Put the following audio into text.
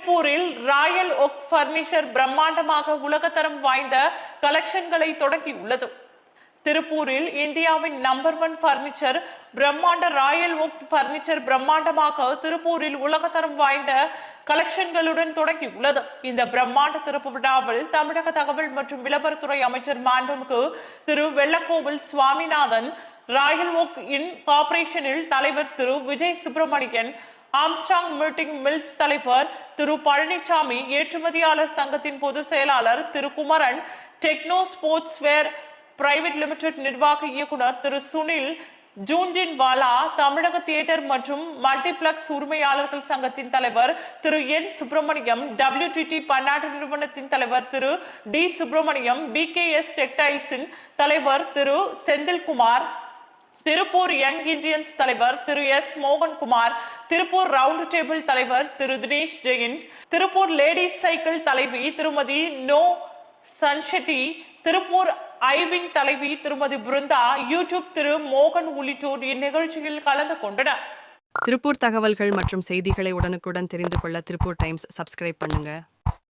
திருப்பூரில் Royal oak furniture பிரம்மாண்டமாக உலகத்தரம் வாய்ந்த கலெக்ஷன்களை தொடங்கியுள்ளது. திருப்பூரில் இந்தியாவின் நம்பர் ஒன் பர்னிச்சர் பிரம்மாண்ட ராயல் ஒக் பர்னிச்சர் பிரம்மாண்டமாக திருப்பூரில் உலகத்தரம் வாய்ந்த கலெக்ஷன்களுடன் தொடங்கியுள்ளது. இந்த பிரம்மாண்ட திறப்பு விழாவில் தமிழக தகவல் மற்றும் விளம்பரத்துறை அமைச்சர் மாண்புமிகு திரு வெள்ளக்கோவில் சுவாமிநாதன் ராயல் ஒக் இன் கார்பரேஷனில் தலைவர் Thiru Vijay Subramanian Armstrong knitting mills தலைவர் திரு பழனிசாமி ஏற்றுமதியாளர் சங்கத்தின் பொதுச் செயலாளர் Thiru Kumaran techno sports wear private limited நிர்வாக இயக்குனர் திரு சுனில் ஜூன்ஜின் வாலா தமிழக தியேட்டர் மற்றும் மல்டிபிளக்ஸ் உரிமையாளர்கள் சங்கத்தின் தலைவர் திரு என் சுப்பிரமணியம் WTT பன்னாட்டு நிறுவனத்தின் தலைவர் திரு டி சுப்பிரமணியம் பிகேஎஸ் டெக்டைல்ஸின் தலைவர் திரு செந்தில்குமார் திருப்பூர் யங் இந்தியன்ஸ் தலைவர் Thiru S Mohankumar Tiruppur round table தலைவர் திரு தினேஷ் ஜெயின் திருப்பூர் லேடிஸ் சைக்கிள் தலைவி திருமதி நோ சன்ஷெட்டி திருப்பூர் ஐவிங் தலைவி திருமதி பிருந்தா யூடியூப் திரு மோகன் உள்ளிட்டோர் இந்நிகழ்ச்சியில் கலந்து கொண்டனர். திருப்பூர் தகவல்கள் மற்றும் செய்திகளை உடனுக்குடன் தெரிந்து கொள்ள திருப்பூர் டைம்ஸ் சப்ஸ்கிரைப் பண்ணுங்க.